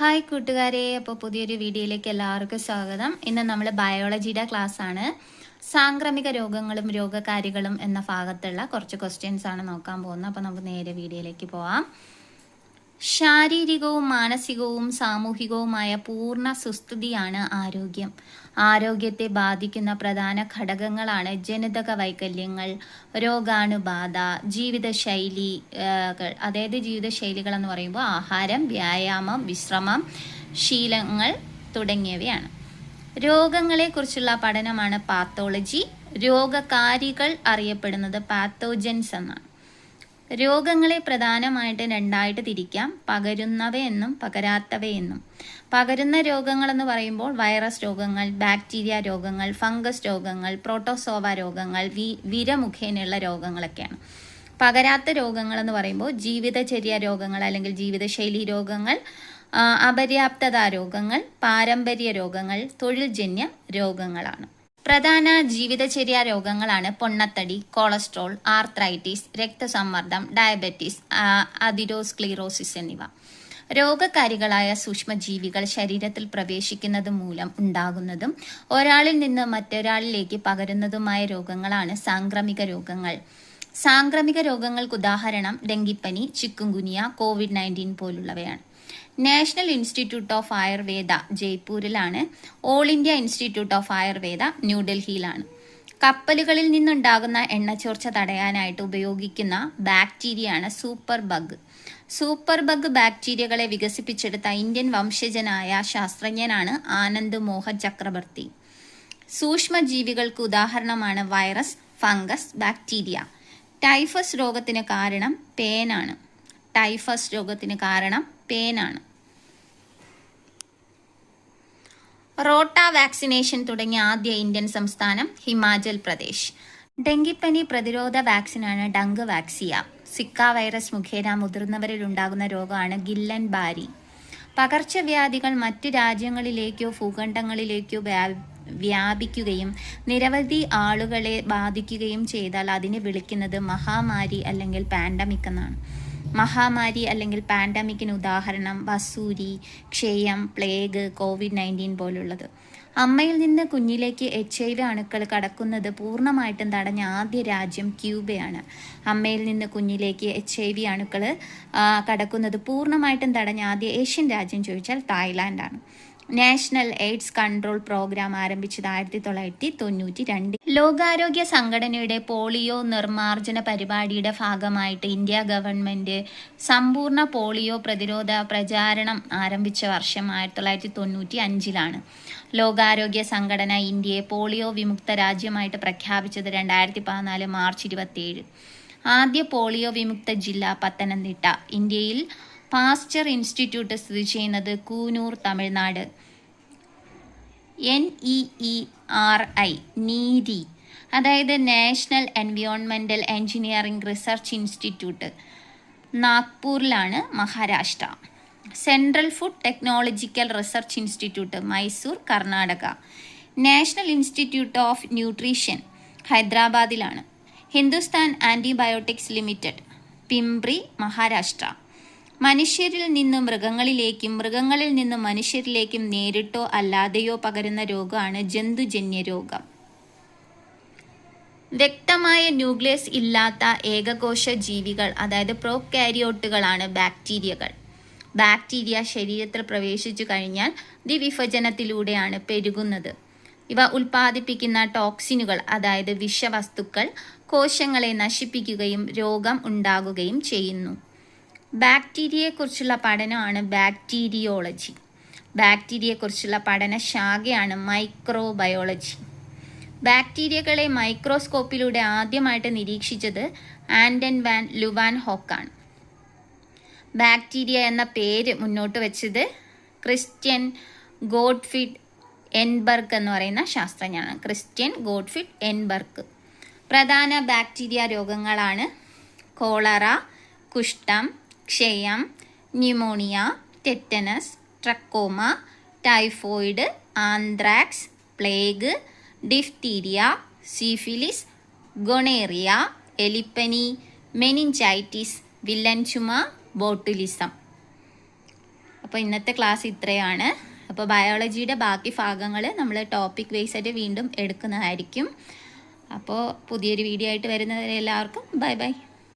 Hi കൂട്ടുകാരെ അപ്പോൾ പുതിയൊരു വീഡിയോയിലേക്ക് എല്ലാവർക്കും സ്വാഗതം. ഇന്ന് നമ്മൾ ബയോളജിയുടെ ക്ലാസ് ആണ് സാംക്രമിക രോഗങ്ങളും രോഗകാരികളും എന്ന ഭാഗത്തുള്ള കുറച്ച് ക്വസ്റ്റ്യൻസ് ആണ് നോക്കാൻ പോകുന്നത്. അപ്പോൾ നമുക്ക് നേരെ വീഡിയോയിലേക്ക് പോവാം. ശാരീരികവും മാനസികവും സാമൂഹികവുമായ പൂർണ സുസ്ഥിതിയാണ് ആരോഗ്യം. ആരോഗ്യത്തെ ബാധിക്കുന്ന പ്രധാന ഘടകങ്ങളാണ് ജനിതക വൈകല്യങ്ങൾ രോഗാണുബാധ ജീവിതശൈലി അതായത് ജീവിതശൈലികൾ എന്ന് പറയുമ്പോൾ ആഹാരം വ്യായാമം വിശ്രമം ശീലങ്ങൾ തുടങ്ങിയവയാണ്. രോഗങ്ങളെക്കുറിച്ചുള്ള പഠനമാണ് പാത്തോളജി. രോഗകാരികൾ അറിയപ്പെടുന്നത് പാത്തോജൻസ് എന്നാണ്. രോഗങ്ങളെ പ്രധാനമായിട്ട് രണ്ടായിട്ട് തിരിക്കാം. പകരുന്നവയെന്നും പകരാത്തവയെന്നും പകരുന്ന രോഗങ്ങൾ എന്ന് പറയുമ്പോൾ വൈറസ് രോഗങ്ങൾ ബാക്ടീരിയ രോഗങ്ങൾ ഫംഗസ് രോഗങ്ങൾ പ്രോട്ടോസോവ രോഗങ്ങൾ വി വിരമുഖേനയുള്ള രോഗങ്ങളൊക്കെയാണ്. പകരാത്ത രോഗങ്ങൾ എന്ന് പറയുമ്പോൾ ജീവിതചര്യ രോഗങ്ങൾ അല്ലെങ്കിൽ ജീവിതശൈലി രോഗങ്ങൾ അപര്യാപ്തതാ രോഗങ്ങൾ പാരമ്പര്യ രോഗങ്ങൾ തൊഴിൽജന്യ രോഗങ്ങളാണ്. പ്രധാന ജീവിതചര്യ രോഗങ്ങളാണ് പൊണ്ണത്തടി കൊളസ്ട്രോൾ ആർത്രൈറ്റിസ് രക്തസമ്മർദ്ദം ഡയബറ്റീസ് അതിരോസ്ക്ലീറോസിസ് എന്നിവ. രോഗകാരികളായ സൂക്ഷ്മജീവികൾ ശരീരത്തിൽ പ്രവേശിക്കുന്നത് മൂലം ഉണ്ടാകുന്നതും ഒരാളിൽ നിന്ന് മറ്റൊരാളിലേക്ക് പകരുന്നതുമായ രോഗങ്ങളാണ് സാംക്രമിക രോഗങ്ങൾ. സാംക്രമിക രോഗങ്ങൾക്ക് ഉദാഹരണം ഡെങ്കിപ്പനി ചിക്കുൻഗുനിയ കോവിഡ് നയന്റീൻ പോലുള്ളവയാണ്. National institute of Ayurveda ജയ്പൂരിലാണ്. All India institute of Ayurveda ന്യൂഡൽഹിയിലാണ്. കപ്പലുകളിൽ നിന്നുണ്ടാകുന്ന എണ്ണച്ചോർച്ച തടയാനായിട്ട് ഉപയോഗിക്കുന്ന ബാക്ടീരിയയാണ് സൂപ്പർ ബഗ്. സൂപ്പർ ബഗ് ബാക്ടീരിയകളെ വികസിപ്പിച്ചെടുത്ത ഇന്ത്യൻ വംശജനായ ശാസ്ത്രജ്ഞനാണ് ആനന്ദ് മോഹൻ ചക്രവർത്തി സൂക്ഷ്മജീവികൾക്ക് ഉദാഹരണമാണ് വൈറസ് ഫംഗസ് ബാക്ടീരിയ. ടൈഫസ് രോഗത്തിന് കാരണം പേനാണ്. ടൈഫസ് രോഗത്തിന് കാരണം പേനാണ്. റോട്ട വാക്സിനേഷൻ തുടങ്ങിയ ആദ്യ ഇന്ത്യൻ സംസ്ഥാനം ഹിമാചൽ പ്രദേശ്. ഡെങ്കിപ്പനി പ്രതിരോധ വാക്സിനാണ് ഡങ്ക് വാക്സിയ. സിക്ക വൈറസ് മുഖേന മുതിർന്നവരിൽ ഉണ്ടാകുന്ന രോഗമാണ് ഗില്ലൻ ബാരി. പകർച്ചവ്യാധികൾ മറ്റു രാജ്യങ്ങളിലേക്കോ ഭൂഖണ്ഡങ്ങളിലേക്കോ വ്യാപിക്കുകയും നിരവധി ആളുകളെ ബാധിക്കുകയും ചെയ്താൽ അതിനെ വിളിക്കുന്നത് മഹാമാരി അല്ലെങ്കിൽ പാൻഡമിക് എന്നാണ്. മഹാമാരി അല്ലെങ്കിൽ പാൻഡമിക്കിന് ഉദാഹരണം വസൂരി ക്ഷയം പ്ലേഗ് കോവിഡ് നയന്റീൻ പോലുള്ളത്. അമ്മയിൽ നിന്ന് കുഞ്ഞിലേക്ക് എച്ച് ഐ വി അണുക്കൾ കടക്കുന്നത് പൂർണമായിട്ടും തടഞ്ഞ ആദ്യ രാജ്യം ക്യൂബയാണ്. അമ്മയിൽ നിന്ന് കുഞ്ഞിലേക്ക് എച്ച് ഐ വി അണുക്കൾ കടക്കുന്നത് പൂർണമായിട്ടും തടഞ്ഞ ആദ്യ ഏഷ്യൻ രാജ്യം ചോദിച്ചാൽ തായ്ലാൻഡാണ്. നാഷണൽ എയ്ഡ്സ് കൺട്രോൾ പ്രോഗ്രാം ആരംഭിച്ചത് ആയിരത്തി തൊള്ളായിരത്തി തൊണ്ണൂറ്റി രണ്ട് ലോകാരോഗ്യ സംഘടനയുടെ പോളിയോ നിർമ്മാർജന പരിപാടിയുടെ ഭാഗമായിട്ട് ഇന്ത്യ ഗവൺമെന്റ് സമ്പൂർണ പോളിയോ പ്രതിരോധ പ്രചാരണം ആരംഭിച്ച വർഷം ആയിരത്തി തൊള്ളായിരത്തി തൊണ്ണൂറ്റി അഞ്ചിലാണ് ലോകാരോഗ്യ സംഘടന ഇന്ത്യയെ പോളിയോ വിമുക്ത രാജ്യമായിട്ട് പ്രഖ്യാപിച്ചത് രണ്ടായിരത്തി പതിനാല് മാർച്ച് ഇരുപത്തിയേഴ്. ആദ്യ പോളിയോ വിമുക്ത ജില്ല പത്തനംതിട്ട. ഇന്ത്യയിൽ പാസ്ചർ ഇൻസ്റ്റിറ്റ്യൂട്ട് സ്ഥിതി ചെയ്യുന്നത് Coonoor Tamil Nadu. N E E R I നീതി. അതായത് നാഷണൽ എൻവിയോൺമെന്റൽ engineering research institute. നാഗ്പൂരിലാണ് Maharashtra. Central food technological research institute Mysore Karnataka. National institute of nutrition ഹൈദരാബാദിലാണ്. Hindustan antibiotics limited Pimpri Maharashtra. മനുഷ്യരിൽ നിന്നും മൃഗങ്ങളിലേക്കും മൃഗങ്ങളിൽ നിന്നും മനുഷ്യരിലേക്കും നേരിട്ടോ അല്ലാതെയോ പകരുന്ന രോഗമാണ് ജന്തുജന്യ രോഗം. വ്യക്തമായ ന്യൂക്ലിയസ് ഇല്ലാത്ത ഏകകോശ ജീവികൾ അതായത് പ്രോകാരിയോട്ടുകളാണ് ബാക്ടീരിയകൾ. ബാക്ടീരിയ ശരീരത്തിൽ പ്രവേശിച്ചു കഴിഞ്ഞാൽ ദ്വിവിഭജനത്തിലൂടെയാണ് പെരുകുന്നത്. ഇവ ഉൽപ്പാദിപ്പിക്കുന്ന ടോക്സിനുകൾ അതായത് വിഷവസ്തുക്കൾ കോശങ്ങളെ നശിപ്പിക്കുകയും രോഗം ഉണ്ടാകുകയും ചെയ്യുന്നു. ബാക്ടീരിയയെക്കുറിച്ചുള്ള പഠനമാണ് ബാക്ടീരിയോളജി. ബാക്ടീരിയയെക്കുറിച്ചുള്ള പഠന ശാഖയാണ് മൈക്രോബയോളജി. ബാക്ടീരിയകളെ മൈക്രോസ്കോപ്പിലൂടെ ആദ്യമായിട്ട് നിരീക്ഷിച്ചത് ആൻഡൻ വാൻ ലുവാൻ ഹോക്കാണ്. ബാക്ടീരിയ എന്ന പേര് മുന്നോട്ട് വെച്ചത് ക്രിസ്ത്യൻ ഗോഡ്ഫിഡ് എൻബർഗ് എന്ന് പറയുന്ന ശാസ്ത്രജ്ഞനാണ്. Christian Gottfried Ehrenberg. പ്രധാന ബാക്ടീരിയ രോഗങ്ങളാണ് കോളറ കുഷ്ഠം ക്ഷയം pneumonia tetanus trachoma typhoid anthrax plague diphtheria syphilis gonorrhoea എലിപ്പനി മെനിഞ്ചൈറ്റിസ് വില്ലൻ ചുമ ബോട്ടുലിസം. അപ്പോൾ ഇന്നത്തെ ക്ലാസ് ഇത്രയാണ്. അപ്പോൾ ബയോളജിയുടെ ബാക്കി ഭാഗങ്ങൾ നമ്മൾ ടോപ്പിക് വൈസ് ആയിട്ട് വീണ്ടും എടുക്കുന്നതായിരിക്കും. അപ്പോൾ പുതിയൊരു വീഡിയോ ആയിട്ട് വരുന്നവരെ എല്ലാവർക്കും ബൈ ബൈ.